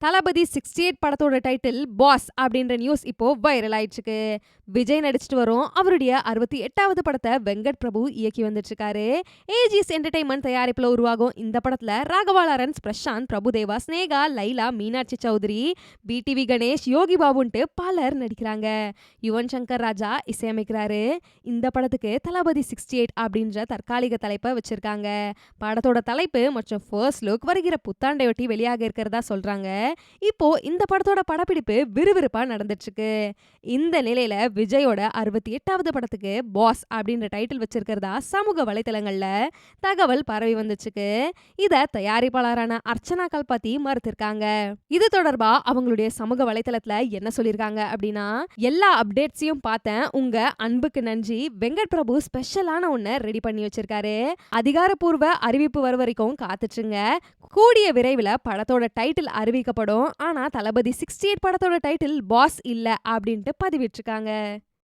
தளபதி sixty eight படத்தோட title boss அப்படின்ற news இப்போ வைரல் ஆயிடுச்சுக்கு. விஜய் நடிச்சிட்டு வரும். அவருடைய அறுபத்தி எட்டாவது படத்தை வெங்கட் பிரபு இயக்கி வந்துட்டு இருக்காரு என்டர்டைன்மெண்ட் தயாரிப்பில் உருவாகும் இந்த படத்துல ராகவா லாரன்ஸ் பிரசாந்த் பிரபுதேவா ஸ்னேகா லைலா மீனாட்சி சௌத்ரி பிடிவி கணேஷ் யோகி பாபுன்ட்டு பலர் நடிக்கிறாங்க. யுவன் சங்கர் ராஜா இசையமைக்கிறாரு. இந்த படத்துக்கு தளபதி சிக்ஸ்டி எயிட் அப்படின்ற தற்காலிக தலைப்பை வச்சிருக்காங்க. படத்தோட தலைப்பு மற்றும் ஃபர்ஸ்ட் லுக் வருகிற புத்தாண்டையொட்டி வெளியாக இருக்கிறதா சொல்றாங்க. இப்போ இந்த படத்தோட படப்பிடிப்பு விறுவிறுப்பா நடந்துட்டு இருக்கு இந்த நிலையில விஜயோட அறுபத்தி எட்டாவது படத்துக்கு பாஸ் அப்படின்ற டைட்டில் வச்சிருக்கிறதா சமூக வலைத்தளங்கள்ல தகவல் பரவி வந்துச்சுக்கு இத தயாரிப்பாளரான அர்ச்சனா கல்பாத்தி மறுத்திருக்காங்க. இது தொடர்பா அவங்களுடைய சமூக வலைத்தளத்துல என்ன சொல்லியிருக்காங்க அப்படின்னா எல்லா அப்டேட்ஸையும் பார்த்தேன். உங்க அன்புக்கு நன்றி. வெங்கட் பிரபு ஸ்பெஷலான ஒன்ன ரெடி பண்ணி வச்சிருக்காரு. அதிகாரப்பூர்வ அறிவிப்பு வர வரைக்கும் காத்துச்சுங்க கூடிய விரைவில் படத்தோட டைட்டில் படம் ஆனா தளபதி சிக்ஸ்டி எயிட் படத்தோட டைட்டில் பாஸ் இல்ல அப்படின்ட்டு பதிவிட்டிருக்காங்க.